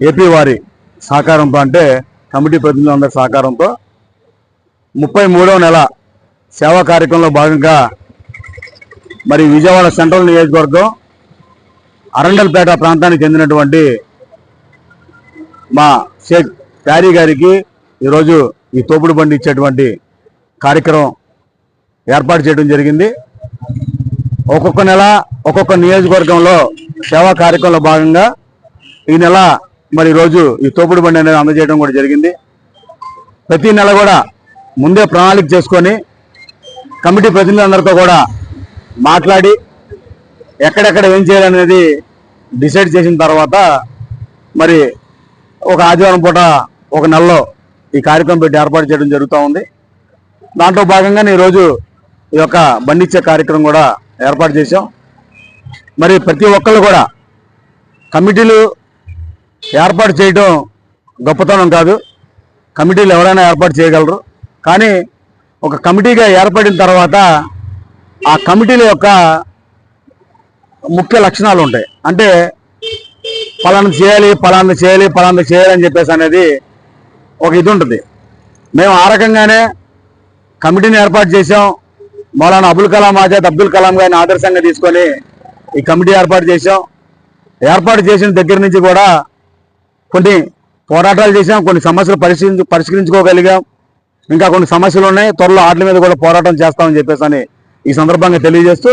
AP వారి సహకారంతో అంటే కమిటీ ప్రతినిధులందరి సహకారంతో ముప్పై మూడవ నెల సేవా కార్యక్రమంలో భాగంగా మరి విజయవాడ సెంట్రల్ నియోజకవర్గం అరండల్పేట ప్రాంతానికి చెందినటువంటి మా షేక్ ప్యారీ గారికి ఈరోజు ఈ తోపుడు బండి ఇచ్చేటువంటి కార్యక్రమం ఏర్పాటు చేయడం జరిగింది. ఒక్కొక్క నెల ఒక్కొక్క నియోజకవర్గంలో సేవా కార్యక్రమంలో భాగంగా ఈ నెల మరి రోజు ఈ తోపుడు బండి అనేది అందజేయడం కూడా జరిగింది. ప్రతి నెల కూడా ముందే ప్రణాళిక చేసుకొని కమిటీ ప్రతినిధులందరితో కూడా మాట్లాడి ఎక్కడెక్కడ ఏం చేయాలనేది డిసైడ్ చేసిన తర్వాత మరి ఒక ఆదివారం పూట ఒక నెలలో ఈ కార్యక్రమం పెట్టి ఏర్పాటు చేయడం జరుగుతూ ఉంది. దాంట్లో భాగంగానే ఈరోజు ఈ యొక్క బండిచ్చే కార్యక్రమం కూడా ఏర్పాటు చేశాం. మరి ప్రతి ఒక్కళ్ళు కూడా కమిటీలు ఏర్పాటు చేయడం గొప్పతనం కాదు. కమిటీలు ఎవరైనా ఏర్పాటు చేయగలరు. కానీ ఒక కమిటీగా ఏర్పడిన తర్వాత ఆ కమిటీల యొక్క ముఖ్య లక్షణాలు ఉంటాయి. అంటే పలానా చేయాలి పలానా చేయాలి పలానా చేయాలి అని చెప్పేసి అనేది ఒక ఇది ఉంటుంది. మేము ఆ రకంగానే కమిటీని ఏర్పాటు చేసాం మౌలానా అబుల్ కలాం ఆజాద్ అబ్దుల్ కలాం గారిని ఆదర్శంగా తీసుకొని ఈ కమిటీ ఏర్పాటు చేసాం ఏర్పాటు చేసిన దగ్గర నుంచి కూడా కొన్ని పోరాటాలు చేసాం కొన్ని సమస్యలు పరిశీలించు పరిష్కరించుకోగలిగాం. ఇంకా కొన్ని సమస్యలు ఉన్నాయి త్వరలో వాటి మీద కూడా పోరాటం చేస్తామని చెప్పేసి అని ఈ సందర్భంగా తెలియజేస్తూ